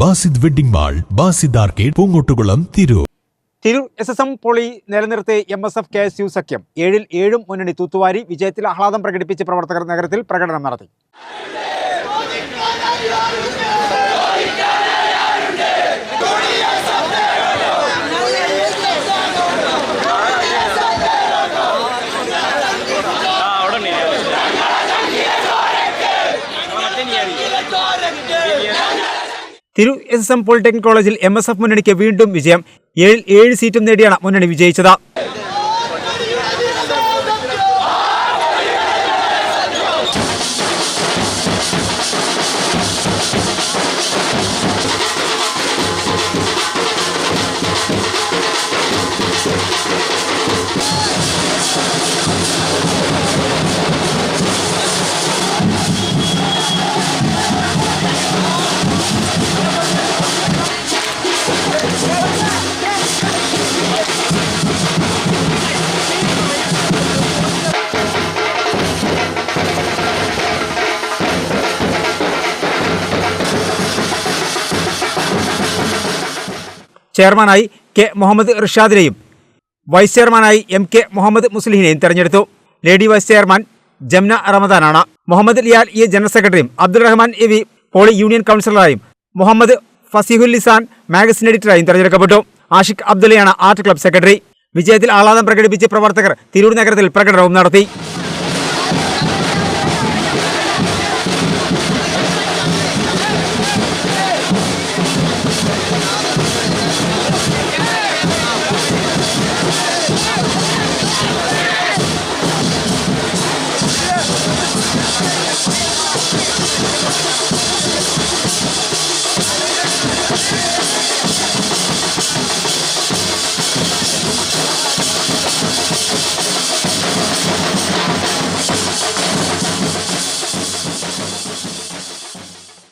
Basid wedding mall Basid arcade Poongottukulam Tirur. Tirur S S M poly നിലനിർത്തി M S F K S U സഖ്യം ഏഴിൽ ഏഴും മുന്നണി തൂത്തുവാരി വിജയത്തിൽ ആഹ്ലാദം പ്രകടിപ്പിച്ച് പ്രവർത്തകർ നഗരത്തിൽ പ്രകടനം നടത്തി. Tirur S S M polytechnic കോളേജിൽ എം എസ് എഫ് മുന്നണിക്ക് വീണ്ടും വിജയം. ഏഴിൽ ഏഴ് സീറ്റും നേടിയാണ് മുന്നണി വിജയിച്ചത്. ചെയർമാനായി കെ മുഹമ്മദ് റിഷാദിനെയും വൈസ് ചെയർമാനായി എം കെ മുഹമ്മദ് മുസ്ലിഹിനെയും തെരഞ്ഞെടുത്തു. ലേഡി വൈസ് ചെയർമാൻ ജംന റമദാനാണ്. മുഹമ്മദ് ലിയാൽ ഇ ജനറൽ സെക്രട്ടറിയും Abdul Rahman A V poly union കൗൺസിലറായും Muhammad ഫസീഹുൽ Lisan magazine എഡിറ്ററായും തെരഞ്ഞെടുക്കപ്പെട്ടു. ആഷിഖ് അബ്ദുള്ളയാണ് ആർട്ട് ക്ലബ് സെക്രട്ടറി. വിജയത്തിൽ ആഹ്ലാദം പ്രകടിപ്പിച്ച് പ്രവർത്തകർ തിരൂർ നഗരത്തിൽ പ്രകടനവും നടത്തി. Thank you.